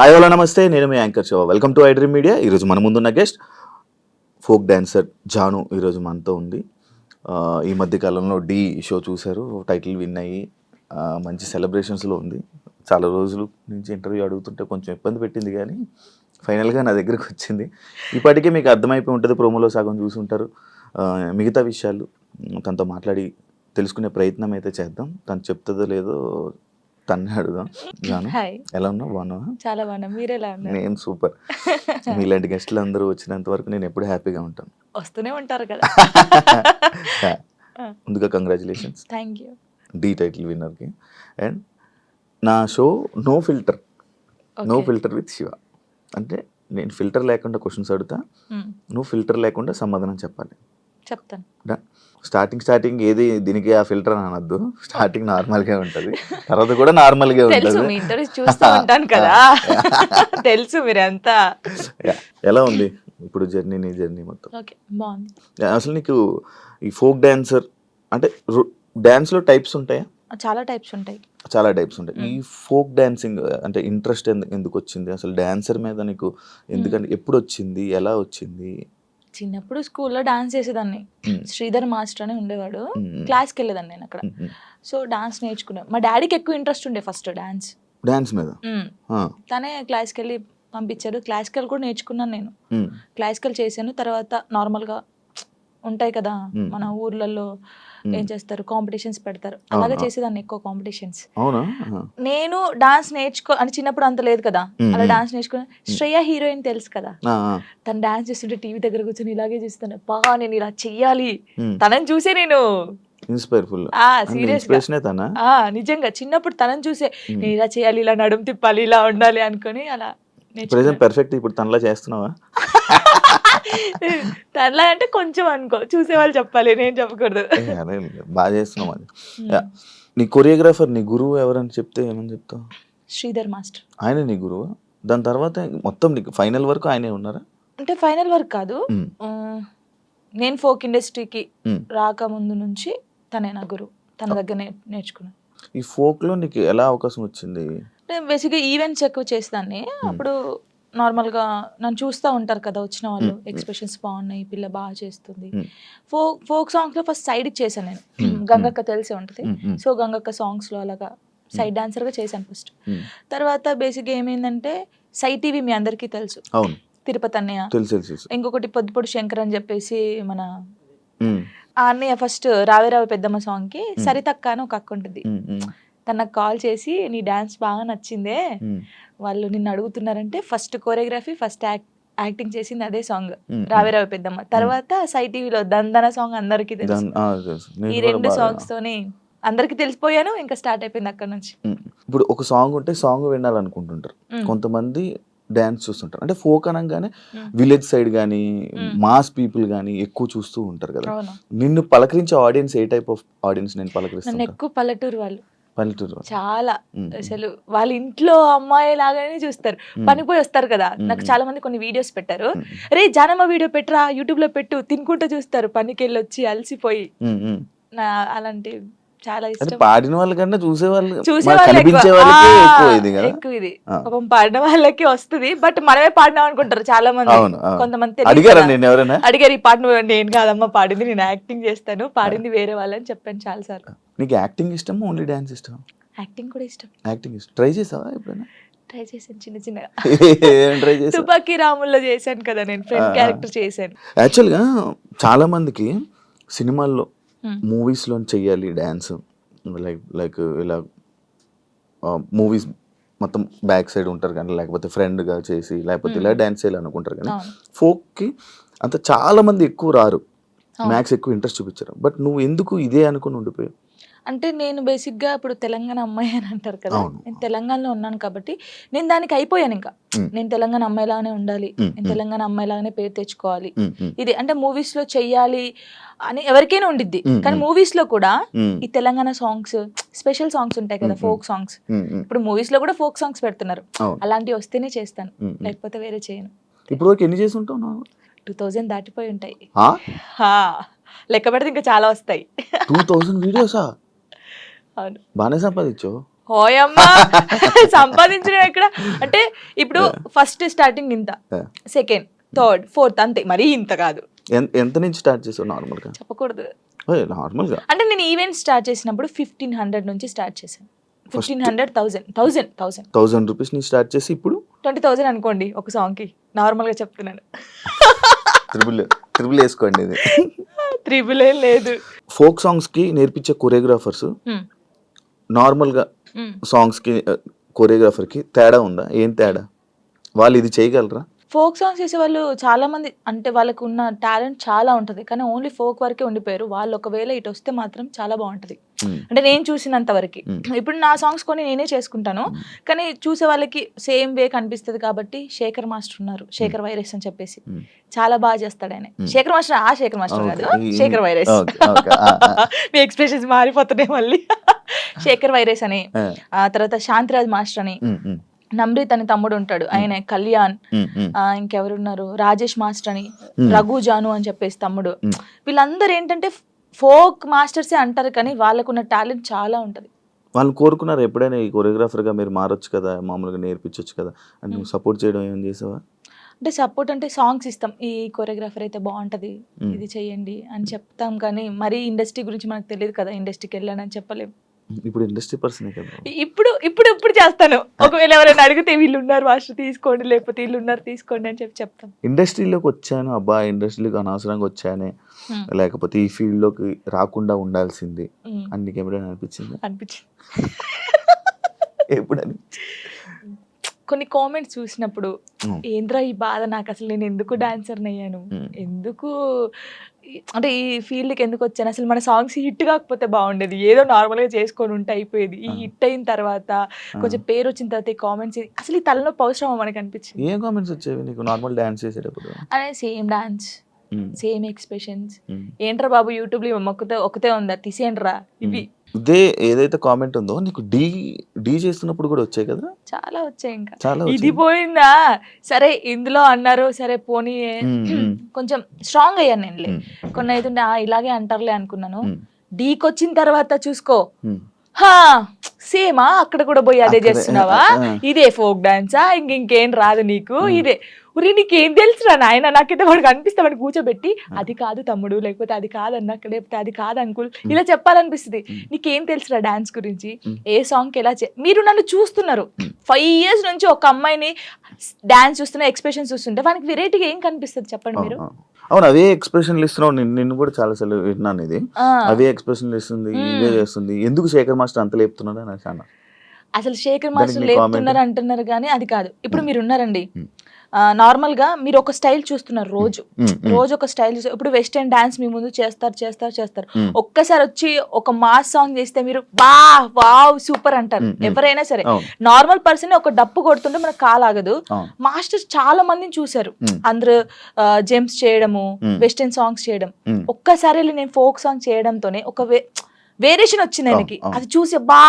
Hi hello నమస్తే. నేను మీ anchor Shiva. Welcome to iDream media ఈరోజు మన ముందున్న గెస్ట్ ఫోక్ డాన్సర్ జాను ఈరోజు మనతో ఉంది. ఈ మధ్య కాలంలో డి షో చూశారు. టైటిల్ విన్ అయ్యి మంచి సెలబ్రేషన్స్లో ఉంది. చాలా రోజులు నుంచి ఇంటర్వ్యూ అడుగుతుంటే కొంచెం ఇబ్బంది పెట్టింది కానీ ఫైనల్గా నా దగ్గరికి వచ్చింది. ఇప్పటికే మీకు అర్థమైపోయి ఉంటుంది ప్రోమోలో సగం చూసుంటారు మిగతా విషయాలు తనతో మాట్లాడి తెలుసుకునే ప్రయత్నం అయితే చేద్దాం. తను చెప్తుందో లేదో తన్నే అడుగుదాం. జాను ఎలా ఉన్నావు? బాగున్నావా? చాలా బాగున్నా. మీరు ఎలా ఉన్నారు? నేను సూపర్. మీలాంటి గెస్ట్లు అందరూ వచ్చినంత వరకు నేను ఎప్పుడు హ్యాపీగా ఉంటాను. వస్తూనే ఉంటారు కదా. ముందుగా congratulations thank you the title విన్నర్కి and నా show no filter no filter with Shiva అంటే నేను ఫిల్టర్ లేకుండా క్వశ్చన్స్ అడుగుతా. నువ్వు ఫిల్టర్ లేకుండా సమాధానం చెప్పాలి. చెప్తాను. స్టార్టింగ్ స్టార్టింగ్ ఏది దీనికి ఆ ఫిల్టర్ అని అనొద్దు. స్టార్టింగ్ నార్మల్గా ఉంటుంది. తర్వాత కూడా నార్మల్గా తెలుసు ఉంటుంది. మీ ఇంటర్వ్యూ చూస్తూ ఉంటాను కదా. తెలుసు మీరంతా. ఎలా ఉంది ఇప్పుడు జర్నీ నీ జర్నీ మొత్తం? ఓకే బాగుంది. అసలు నీకు ఈ ఫోక్ డాన్సర్ అంటే డాన్స్లో టైప్స్ ఉంటాయా? చాలా టైప్స్ ఉంటాయి. చాలా టైప్స్ ఉంటాయి. ఈ ఫోక్ డాన్సింగ్ అంటే ఇంట్రెస్ట్ ఎందుకు వచ్చింది అసలు డాన్సర్ మీద నీకు ఎందుకంటే ఎప్పుడు వచ్చింది ఎలా వచ్చింది? చిన్నప్పుడు స్కూల్లో డాన్స్ చేసేదాన్ని. శ్రీధర్ మాస్టర్ అని ఉండేవాడు. క్లాస్కి వెళ్ళేదాన్ని నేను అక్కడ. సో డాన్స్ నేర్చుకున్నాను మా డాడీకి ఎక్కువ ఇంట్రెస్ట్ ఉండే ఫస్ట్ డాన్స్ డాన్స్ మీద. తనే క్లాస్కి వెళ్ళి పంపించాడు క్లాసికల్ కూడా నేర్చుకున్నాను నేను. క్లాసికల్ చేశాను తర్వాత నార్మల్గా ఉంటాయి కదా. మన ఊర్లలో. ఏం చేస్తారు? కాంపిటీషన్స్ పెడతారు. అలాగే. చేసేదాన్ని ఎక్కువ కాంపిటీషన్స్. నేను డాన్స్ నేర్చుకో అని చిన్నప్పుడు అంత లేదు కదా. అలా డాన్స్ నేర్చుకుని శ్రేయ హీరోయిన్ తెలుసు కదా. తను డాన్స్ చేస్తుంటే టీవీ దగ్గర కూర్చొని ఇలాగే చూస్తాను బాగా నేను ఇలా చెయ్యాలి. తనని చూసే నేను. ఇన్స్పైర్ఫుల్ ఆ సీరియస్గా ఇన్స్పిరేషనే తన? ఆ నిజంగా. చిన్నప్పుడు తనని చూసే నేను ఇలా చేయాలి ఇలా నడుము తిప్పాలి ఇలా ఉండాలి అనుకొని అలా ప్రెసెంట్. పర్ఫెక్ట్ ఇప్పుడు తనలా చేస్తున్నావా? తనలా అంటే కొంచెం అనుకో. చూసేవాళ్ళు చెప్పాలి నేను చెప్పకూడదు. బాగా చేస్తున్నావు అది. నీ కొరియోగ్రాఫర్ నీ గురువు ఎవరని చెప్తే ఏమని చెప్తావు? శ్రీధర్ మాస్టర్. ఆయన నీ గురువు? దాని తర్వాత మొత్తం నీకు ఫైనల్ వరకు ఆయనే ఉన్నారా? అంటే ఫైనల్ వర్క్ కాదు. నేను ఫోక్ ఇండస్ట్రీకి. రాకముందు నుంచి తనే నా గురువు. తన దగ్గర నేర్చుకున్నాను ఈ folk లో నీకు ఎలా అవకాశం వచ్చింది? అంటే బేసిక్గా ఈవెంట్స్ ఎక్కువ చేసేదాన్ని అప్పుడు నార్మల్గా నన్ను చూస్తూ ఉంటారు కదా వచ్చిన వాళ్ళు. ఎక్స్ప్రెషన్స్ బాగున్నాయి పిల్ల బాగా చేస్తుంది. ఫోక్ ఫోక్ సాంగ్స్లో ఫస్ట్ సైడ్కి చేశాను నేను. గంగక్క తెలిసే ఉంటుంది. సో గంగక్క సాంగ్స్లో అలాగా సైడ్ డాన్సర్గా చేశాను ఫస్ట్. తర్వాత బేసిక్గా ఏమైందంటే సై టీవీ మీ అందరికీ తెలుసు. తిరుపతి అన్నయ్య. ఇంకొకటి పొద్దుపొడి శంకర్ అని చెప్పేసి మన ఆ అన్నయ్య ఫస్ట్ రావే రావే పెద్దమ్మ సాంగ్కి సరితక్క అని ఒక అక్క ఉంటుంది. తను నాకు కాల్ చేసి నీ డాన్స్ బాగా నచ్చిందే. వాళ్ళు నిన్ను అడుగుతున్నారంటే ఫస్ట్ కోరియోగ్రఫీ ఫస్ట్ యాక్టింగ్ చేసింది అదే సాంగ్. మ్మ్. రావే రావే పెద్దమ్మ. తర్వాత సై టీవీలో దందన సాంగ్ అందరికీ తెలుసు. ఈ రెండు సాంగ్స్ తోని అందరికి తెలిసిపోయాను ఇంకా స్టార్ట్ అయిపోయింది అక్కడ నుంచి. ఇప్పుడు ఒక సాంగ్ ఉంటే సాంగ్ వినాలనుకుంటుంటారు. కొంతమంది డాన్స్ చూస్తుంటారు. అంటే ఫోక్ అనగానే. విలేజ్ సైడ్ కానీ. మాస్ పీపుల్ కానీ ఎక్కువ చూస్తూ ఉంటారు కదా. నిన్ను పలకరించే ఆడియన్స్ ఏ టైప్ ఆఫ్ ఆడియన్స్ నేను పలకరిస్తాను ఎక్కువ పల్లెటూరు వాళ్ళు. పల్లెటూరు. చాలా. అసలు వాళ్ళ ఇంట్లో అమ్మాయి లాగానే చూస్తారు పనికి పోయి వస్తారు కదా నాకు. చాలా మంది కొన్ని వీడియోస్ పెట్టారు. రే జానమ్మ వీడియో పెట్టరా యూట్యూబ్లో పెట్టు తినుకుంటూ చూస్తారు పనికి వెళ్ళి వచ్చి అలసిపోయి అలాంటి చాలా ఇష్టం. పాడిన వాళ్ళకన్నా చూసే వాళ్ళు చూసే. వాళ్ళకి ఎక్కువ ఇది. పాపం పాడిన వాళ్ళకి వస్తుంది బట్ మనమే పాడినాం అనుకుంటారు చాలా మంది. కొంతమంది అడిగారా ఈ పాట నేను కాదమ్మా పాడింది నేను యాక్టింగ్ చేస్తాను పాడింది వేరే వాళ్ళని చెప్పాను చాలా సార్లు నీకు యాక్టింగ్ ఇష్టం ఓన్లీ డాన్స్ ఇష్టం యాక్టింగ్ కూడా ఇష్టం. యాక్టింగ్ ఇష్టం. ట్రై చేసావా ఎప్పుడైనా? ట్రై చేశాను చిన్న చిన్నగా. చేసావు? తుపాకీ రాముల్లో చేశాను కదా నేను ఫ్రెండ్. క్యారెక్టర్ చేశాను. యాక్చువల్గా చాలా మందికి సినిమాల్లో. మూవీస్లో చెయ్యాలి డ్యాన్స్ లైక్ లైక్ ఇలా మూవీస్ మొత్తం బ్యాక్ సైడ్ ఉంటారు కానీ లేకపోతే ఫ్రెండ్గా చేసి లేకపోతే ఇలా డ్యాన్స్ చేయాలి అనుకుంటారు కానీ. ఫోక్కి అంత చాలా మంది ఎక్కువ రారు. మ్యాథ్స్ ఎక్కువ ఇంట్రెస్ట్ చూపించారు. బట్ నువ్వు ఎందుకు ఇదే అనుకుని ఉండిపోయావు? అంటే నేను బేసిక్గా ఇప్పుడు తెలంగాణ అమ్మాయి అని అంటారు కదా. నేను తెలంగాణలో ఉన్నాను కాబట్టి నేను దానికి అయిపోయాను ఇంకా. నేను తెలంగాణ అమ్మాయిలాగానే ఉండాలి. నేను తెలంగాణ అమ్మాయిలాగానే పేరు తెచ్చుకోవాలి. ఇది అంటే మూవీస్లో చెయ్యాలి అని ఎవరికైనా ఉండిద్ది. కానీ మూవీస్లో కూడా ఈ తెలంగాణ సాంగ్స్ స్పెషల్ సాంగ్స్ ఉంటాయి కదా. Folk songs. ఇప్పుడు మూవీస్లో కూడా ఫోక్ సాంగ్స్ పెడుతున్నారు. అలాంటివి వస్తేనే చేస్తాను. లేకపోతే వేరే చేయను. ఇప్పుడు ఎన్ని చేసి ఉంటావు టూ థౌజండ్ దాటిపోయి ఉంటాయి. లెక్క పెడితే ఇంకా చాలా వస్తాయి. టూ థౌజండ్ వీడియోసా? అవును. బాగానే సంపాదించావు హోయమ్మా సంపాదించడం ఎక్కడ? అంటే ఇప్పుడు ఫస్ట్ స్టార్టింగ్ ఇంత. సెకండ్ థర్డ్ ఫోర్త్ అంతే. మరీ ఇంత కాదు. ఎంత నుంచి స్టార్ట్ చేసావు నార్మల్గా? చెప్పకూడదు. నార్మల్గా. అంటే నేను ఈవెంట్ స్టార్ట్ చేసినప్పుడు ఫిఫ్టీన్ హండ్రెడ్ నుంచి స్టార్ట్ చేశాను. Fifteen hundred thousand thousand thousand thousand rupees నుంచి స్టార్ట్ చేసి ఇప్పుడు? ట్వంటీ థౌసండ్ అనుకోండి ఒక సాంగ్కి నార్మల్గా చెప్తున్నాను. త్రిబుల్ త్రిబుల్ వేసుకోండి ఇది. త్రిబుల్ ఏం లేదు. ఫోక్ సాంగ్స్కి నేర్పించే కొరియోగ్రాఫర్స్. నార్మల్గా. సాంగ్స్కి కొరియోగ్రాఫర్కి తేడా ఉందా ఏం తేడా వాళ్ళు ఇది చేయగలరా ఫోక్ సాంగ్స్ చేసే వాళ్ళు చాలా మంది అంటే వాళ్ళకు ఉన్న టాలెంట్ చాలా ఉంటుంది కానీ ఓన్లీ ఫోక్ వరకే ఉండిపోయారు వాళ్ళు ఒకవేళ ఇటు వస్తే మాత్రం చాలా బాగుంటది. అంటే నేను చూసినంత వరకు. ఇప్పుడు నా సాంగ్స్ కొని నేనే చేసుకుంటాను కానీ చూసే వాళ్ళకి సేమ్ వే కనిపిస్తుంది కాబట్టి శేఖర్ మాస్టర్ ఉన్నారు శేఖర్ వైరస్ అని చెప్పేసి. చాలా బాగా చేస్తాడు ఆయన. శేఖర్ మాస్టర్ ఆ శేఖర్ మాస్టర్ కాదు. శేఖర్ వైరస్. మీ ఎక్స్ప్రెషన్స్ మారిపోతున్నాయి మళ్ళీ శేఖర్ వైరస్ అని ఆ. తర్వాత శాంతిరాజ్ మాస్టర్ అని నమ్రిత్ అని తమ్ముడు ఉంటాడు ఆయన కళ్యాణ్ ఇంకెవరున్నారు? రాజేష్ మాస్టర్ అని. రఘు జాను అని చెప్పేసి తమ్ముడు. వీళ్ళందరూ ఏంటంటే ఫోక్ మాస్టర్సే అంటారు కానీ వాళ్ళకున్న టాలెంట్ చాలా ఉంటది. వాళ్ళు కోరుకున్నారు ఎప్పుడైనా ఈ కొరియోగ్రాఫర్గా మీరు మారొచ్చు కదా మామూలుగా నేర్పించవచ్చు కదా అని నువ్వు సపోర్ట్ చేయడం ఏం చేసావా? అంటే సపోర్ట్ అంటే సాంగ్స్ ఇస్తాం ఈ కొరియోగ్రాఫర్ అయితే బాగుంటది. ఇది చెయ్యండి అని చెప్తాం కానీ మరీ ఇండస్ట్రీ గురించి మనకు తెలియదు కదా ఇండస్ట్రీకి వెళ్ళానని చెప్పలేము ఇప్పుడు ఇండస్ట్రీ పర్సనే కదా. ఇప్పుడు ఇప్పుడు ఇప్పుడు చేస్తాను. ఒకవేళ ఎవరైనా అడిగితే వీళ్ళు ఉన్నారు మాస్టర్ తీసుకోండి లేకపోతే వీళ్ళు ఉన్నారు తీసుకోండి అని చెప్పి చెప్తాం ఇండస్ట్రీలోకి వచ్చాను అబ్బా ఇండస్ట్రీలోకి అనవసరంగా వచ్చానే. లేకపోతే ఈ ఫీల్డ్లోకి రాకుండా ఉండాల్సింది. నీకు ఎప్పుడైనా అనిపించింది? అనిపించింది. ఎప్పుడు కొన్ని కామెంట్స్ చూసినప్పుడు. ఏంద్రా ఈ బాధ? నాకు అసలు నేను ఎందుకు డాన్సర్ అయ్యాను. ఎందుకు అంటే ఈ ఫీల్డ్కి ఎందుకు వచ్చాను? అసలు మన సాంగ్స్ హిట్ కాకపోతే బాగుండేది. ఏదో నార్మల్గా చేసుకొని ఉంటే అయిపోయేది. ఈ. హిట్ అయిన తర్వాత కొంచెం పేరు వచ్చిన తర్వాత ఈ కామెంట్స్ అసలు ఈ తలలో అవసరమా మనకు అనిపించింది ఏం కామెంట్స్ వచ్చేవి నీకు? నార్మల్ డాన్స్ చేసేటప్పుడు? అనే సేమ్ డాన్స్ సేమ్ ఎక్స్ప్రెషన్స్. ఏంట్రా బాబు యూట్యూబ్లో మొక్కతే ఒకతే ఉందా? తీసేయండిరా. ఇవి. ఇదే ఏదైతే కామెంట్ ఉందో నీకు డీ డీ చేస్తున్నప్పుడు కూడా వచ్చాయి కదా? చాలా వచ్చాయి ఇంకా. చాలా ఇది. పోయిందా? సరే ఇందులో అన్నారు సరే పోనీ. కొంచెం స్ట్రాంగ్ అయ్యాను ఉమ్, కొన్ని అయితే "ఆ, ఇలాగే అంటారులే అనుకున్నాను. డీకి వచ్చిన తర్వాత చూసుకో. హా సేమా? అక్కడ కూడా పోయి అదే చేస్తున్నావా. ఇదే ఫోక్ డాన్సా ఇంక ఇంకేం రాదు నీకు? ఇదే. ఉరి నీకేం తెలుసురా నాయన? నాకైతే వాడికి అనిపిస్తే వాడిని కూర్చోబెట్టి అది కాదు తమ్ముడు లేకపోతే అది కాదు అన్న లేకపోతే అది కాదు అంకుల్ ఇలా చెప్పాలనిపిస్తుంది. నీకేం తెలుసురా డాన్స్ గురించి? ఏ సాంగ్ ఎలా చే? మీరు నన్ను చూస్తున్నారు. ఫైవ్ ఇయర్స్ నుంచి ఒక అమ్మాయిని డాన్స్ చూస్తున్న ఎక్స్ప్రెషన్ చూస్తుంటే వానికి వెరైటీగా ఏం కనిపిస్తుంది చెప్పండి మీరు? అవును, అవే ఎక్స్ప్రెషన్లు ఇస్తున్నావు. నిన్ను నిన్ను కూడా చాలా సార్లు విన్నాను ఇది. అవే ఎక్స్ప్రెషన్లు ఇస్తుంది ఇవే చేస్తుంది. ఎందుకు శేఖర్ మాస్టర్ అంత లేపుతున్నాడు అని అసలు శేఖర్ మాస్టర్? లేపుతున్నారు అంటున్నారు కానీ అది కాదు. ఇప్పుడు మీరు ఉన్నారండి మ్. నార్మల్గా మీరు ఒక స్టైల్ చూస్తున్నారు రోజు రోజు ఒక స్టైల్ ఇప్పుడు వెస్టర్న్ డాన్స్ మీ ముందు చేస్తారు చేస్తారు చేస్తారు. ఒక్కసారి వచ్చి ఒక మాస్ సాంగ్ చేస్తే మీరు వా వావ్ సూపర్ అంటారు. ఎవరైనా సరే నార్మల్ పర్సన్ ఒక డప్పు కొడుతుంటే మనకు కాలాగదు మాస్టర్స్ చాలా మందిని చూశారు. అందరూ జెమ్స్ చేయడము. వెస్టర్న్ సాంగ్స్ చేయడం ఒక్కసారి నేను ఫోక్ సాంగ్ చేయడంతోనే ఒక వేరియేషన్ వచ్చింది ఆయనకి. అది చూసి బా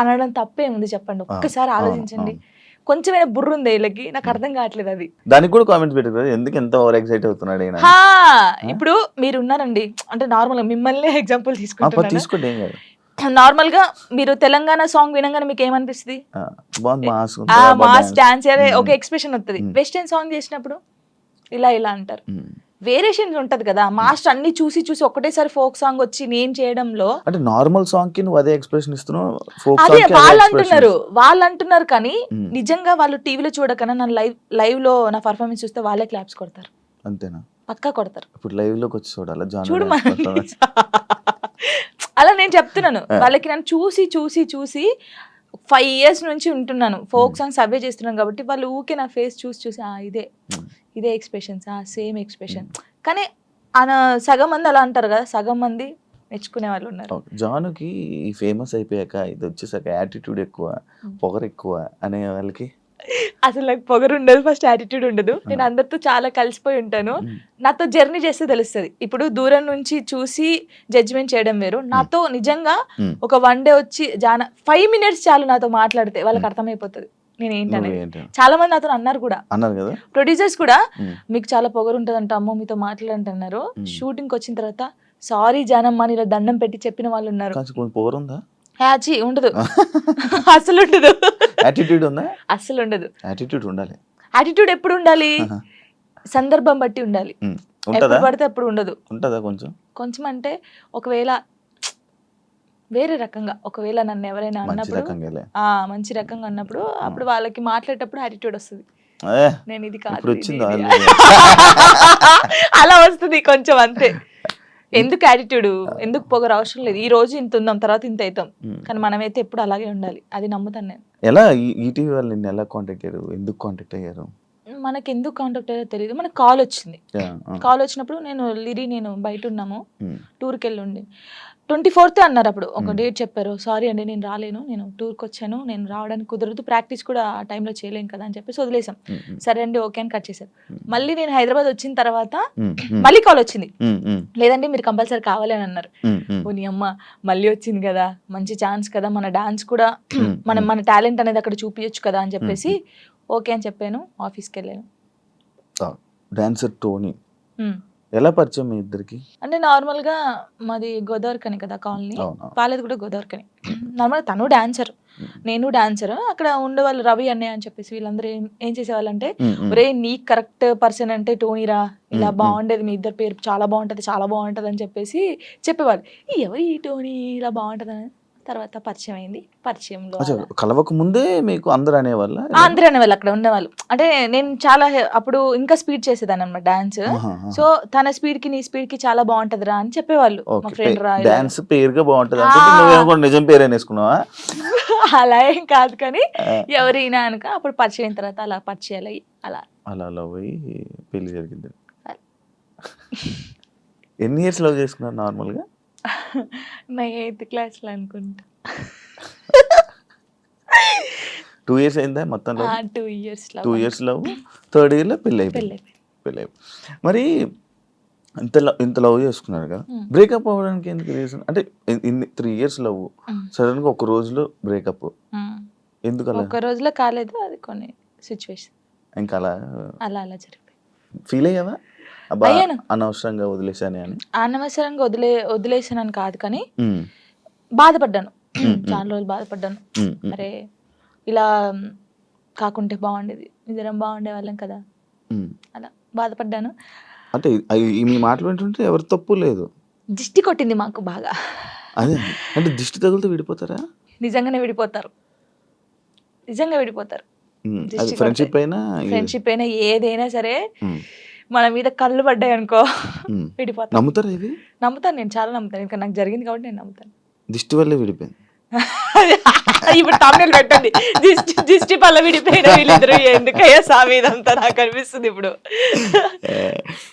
అనడం తప్పే ఉంది చెప్పండి ఒక్కసారి ఆలోచించండి. కొంచెమైనా బుర్ర ఉంది వీళ్ళకి. నాకు అర్థం కావట్లేదు అది. దానికి కూడా కామెంట్స్ పెట్టారు ఎందుకు ఎంత ఓవర్ ఎక్సైట్ అవుతున్నాడు ఈయన? హా! ఇప్పుడు మీరు ఉన్నారండి. అంటే నార్మల్ మిమ్మల్ని ఎగ్జాంపుల్ ఆ, తీసుకోండి ఏం కాదు. నార్మల్గా మీరు తెలంగాణ సాంగ్ వినగానే మీకు ఏమనిపిస్తుంది? ఆ, బాగుంది మాస్ ఆ మాస్ డాన్స్ అదే ఒక. ఎక్స్ప్రెషన్ వస్తుంది. వెస్టర్న్ సాంగ్ చేసినప్పుడు ఇలా ఇలా అంటారు. ఉమ్. వేరియేషన్స్ ఉంటది కదా మాస్టర్ అన్ని చూసి చూసి ఒకటేసారి ఫోక్ సాంగ్ వచ్చి నేను చేయడంలో అంటే నార్మల్ సాంగ్కి నువ్వు అదే ఎక్స్ప్రెషన్ ఇస్తున్నావు అదే వాళ్ళు అంటున్నారు వాళ్ళు అంటున్నారు కానీ. నిజంగా వాళ్ళు టీవీలో చూడకన్నా నా లైవ్ లైవ్లో నా పర్ఫార్మెన్స్ చూస్తే వాళ్ళే క్లాప్స్ కొడతారు. అంతేనా? పక్కా కొడతారు. ఇప్పుడు లైవ్లోకి వచ్చి చూడాలి? చూడు. అలా నేను చెప్తున్నాను వాళ్ళకి నన్ను చూసి చూసి చూసి ఫైవ్ ఇయర్స్ నుంచి ఉంటున్నాను. ఫోక్ సాంగ్స్ అవే చేస్తున్నాను కాబట్టి వాళ్ళు ఊకే నా ఫేస్ చూసి చూసి "ఆ, ఇదే. ఇదే ఎక్స్ప్రెషన్స్ సేమ్ ఎక్స్ప్రెషన్ కానీ ఆయన సగం మంది అలా అంటారు కదా సగం మంది మెచ్చుకునే వాళ్ళు ఉన్నారు. జానుకి ఫేమస్ అయిపోయాక ఇది వచ్చేసాక యాటిట్యూడ్ ఎక్కువ పొగరు ఎక్కువ అనే వాళ్ళకి? అసలు నాకు పొగరు ఉండదు ఫస్ట్ యాటిట్యూడ్ ఉండదు. నేను అందరితో చాలా కలిసిపోయి ఉంటాను. మ్. నాతో జర్నీ చేస్తే తెలుస్తుంది. ఇప్పుడు దూరం నుంచి చూసి జడ్జిమెంట్ చేయడం వేరు. నాతో నిజంగా. ఒక వన్ డే వచ్చి జాన ఫైవ్ మినిట్స్ చాలు నాతో మాట్లాడితే వాళ్ళకి అర్థమైపోతుంది. నేను ఏంటనేది నువ్వు ఏంటి చాలా మంది నాతో అన్నారు కూడా. అన్నారు కదా? ప్రొడ్యూసర్స్ కూడా. మీకు చాలా పొగరు ఉంటుందంట అమ్మో మీతో మాట్లాడంటున్నారు మ్. షూటింగ్ వచ్చిన తర్వాత సారీ జానమ్మ అని ఇలా దండం పెట్టి చెప్పిన వాళ్ళు ఉన్నారు. కాస్త కొంచెం పొగరు ఉందా హ్యాచీ ఉండదు. అసలు ఉండదు. యాటిట్యూడ్ ఉందా? అస్సలు ఉండదు. యాటిట్యూడ్ ఉండాలి. యాటిట్యూడ్ ఎప్పుడు ఉండాలి. సందర్భం బట్టి ఉండాలి. ఎప్పుడు పడితే అప్పుడు ఉండదు. ఉంటుందా కొంచెం? కొంచెం అంటే ఒకవేళ వేరే రకంగా. ఒకవేళ నన్ను ఎవరైనా అన్నప్పుడు మంచి రకంగా అన్నప్పుడు అప్పుడు వాళ్ళకి మాట్లాడేటప్పుడు యాటిట్యూడ్ వస్తుంది. నేను ఇది కాదు. అలా వస్తుంది కొంచెం అంతే. ఎందుకు యాటిట్యూడ్ ఎందుకు పొగరు అవసరం లేదు. ఈ రోజు ఇంత ఉందాం తర్వాత ఇంత అవుతాం. కానీ మనమైతే ఎప్పుడు అలాగే ఉండాలి. అది నమ్ముతాను నేను. ఎలా ఈటీవీ వాళ్ళు నిన్ను ఎలా కాంటాక్ట్ అయ్యారు? ఎందుకు కాంటాక్ట్ అయ్యారు? మనకి ఎందుకు కాంటాక్ట్ అయ్యారో తెలియదు మనకు కాల్ వచ్చింది. కాల్ వచ్చినప్పుడు నేను లిరి నేను బయట ఉన్నాము ఉమ్. టూర్కి వెళ్ళి ఉండి ట్వంటీ ఫోర్త్ అన్నారు అప్పుడు. ఒక Hmm. డేట్ చెప్పారు. సారీ అండి నేను రాలేను. నేను టూర్కి వచ్చాను నేను రావడానికి కుదరదు. ప్రాక్టీస్ కూడా ఆ టైంలో చేయలేను కదా అని చెప్పేసి వదిలేసాం ఉమ్, సరే అండి ఓకే అని కట్ చేశారు. Hmm. మళ్ళీ నేను హైదరాబాద్ వచ్చిన తర్వాత మళ్ళీ కాల్ వచ్చింది. లేదండి మీరు కంపల్సరీ కావాలి అని అన్నారు. ఉమ్, ఉమ్. ఓ నీ అమ్మ మళ్ళీ వచ్చింది కదా. మంచి ఛాన్స్ కదా. మన డాన్స్ కూడా Hmm. మనం Hmm. మన టాలెంట్ అనేది అక్కడ చూపించచ్చు కదా అని చెప్పేసి ఓకే అని చెప్పాను ఆఫీస్కి వెళ్ళాను డాన్సర్ టోనీ. ఎలా పరిచయం మీ ఇద్దరికి? అంటే నార్మల్గా మాది గోదావరికని కదా కాలనీ. వాళ్ళది కూడా గోదావరికని. నార్మల్ తను డాన్సర్. నేను డాన్సర్. అక్కడ ఉండేవాళ్ళు రవి అన్నయ్య అని చెప్పేసి వీళ్ళందరూ ఏం ఏం చేసేవాళ్ళంటే. ఒరే నీ కరెక్ట్ పర్సన్ అంటే టోనీరా? ఇలా. బాగుండేది మీ ఇద్దరు పేరు చాలా బాగుంటది చాలా బాగుంటది అని చెప్పేసి చెప్పేవాళ్ళు. "ఈ ఎవరు ఈ టోనీ? ఇలా బాగుంటది అని తర్వాత పరిచయం అయింది పరిచయంలో కలవక ముందే మీకు అందరు అనేవాళ్ళ? అందరూ అనేవాళ్ళు అక్కడ ఉండేవాళ్ళు. అంటే నేను చాలా అప్పుడు ఇంకా స్పీడ్ చేసేదాన్ని అనమాట డాన్స్ సో తన స్పీడ్కి నీ స్పీడ్కి చాలా బాగుంటదిరా అని చెప్పేవాళ్ళు. మా ఫ్రెండ్ రా ఇలా. డాన్స్ పేరుగా బాగుంటది. నువ్వేమో నిజం పేరు వేసుకున్నావా అలా ఏం కాదు కానీ ఎవరైనా అనుక అప్పుడు పరిచయం అయిన తర్వాత అలా పరిచయాలు అయ్యి అలా. అలా లవ్ అయ్యి పెళ్ళి జరిగింది. ఎన్ని ఇయర్స్ లవ్ చేసుకున్నారు నార్మల్ నా ఎయిత్ క్లాస్లో అనుకుంటా. టూ ఇయర్స్ అయిందా మొత్తం two years two years love? Third ఇయర్లో పెళ్ళి అయిపోయింది పెళ్ళి అయిపోయింది మరి ఇంత లవ్ ఇంత లవ్ చేసుకున్నారు కదా. బ్రేకప్ అవ్వడానికి ఎందుకు రీజన్ అంటే ఇన్- ఇన్ని త్రీ ఇయర్స్ లవ్. సడన్గా ఒక రోజులో బ్రేకప్. ఎందుకు అలా ఒక్క రోజులో కాలేదు అది కొన్ని సిచ్యువేషన్ ఇంకా అలా? అలా అలా జరిగిపోయి ఫీల్ అయ్యావా? అబ్బా. అనవసరంగా వదిలేసానే అని. అనవసరంగా వదిలే వదిలేసానని కాదు కానీ బాధపడ్డాను. చాలా రోజులు బాధపడ్డాను. అరే ఇలా కాకుంటే బాగుండేది. ఇద్దరం బాగుండే వాళ్ళం కదా. అలా బాధపడ్డాను. అంటే మీ మాటలు వింటుంటే ఎవరి తప్పు లేదు. దిష్టి కొట్టింది మాకు బాగా. అదే అంటే దిష్టి తగులుతూ విడిపోతారా? నిజంగానే విడిపోతారు. నిజంగా విడిపోతారు. ఫ్రెండ్షిప్ అయినా ఫ్రెండ్షిప్ అయినా ఏదైనా సరే మన మీద కళ్ళు పడ్డాయి అనుకో. విడిపోతాను నమ్ముతారా ఇది నమ్ముతాను నేను చాలా నమ్ముతాను. ఇంకా నాకు జరిగింది కాబట్టి నేను నమ్ముతాను. దిష్టి వల్లే విడిపోయింది. ఇప్పుడు తమిళ పెట్టండి. దిష్టి దిష్టి పల్ల విడిపోయిన వీళ్ళిద్దరు ఎందుకయ్యా సామి? ఇదంతా నాకు అనిపిస్తుంది ఇప్పుడు.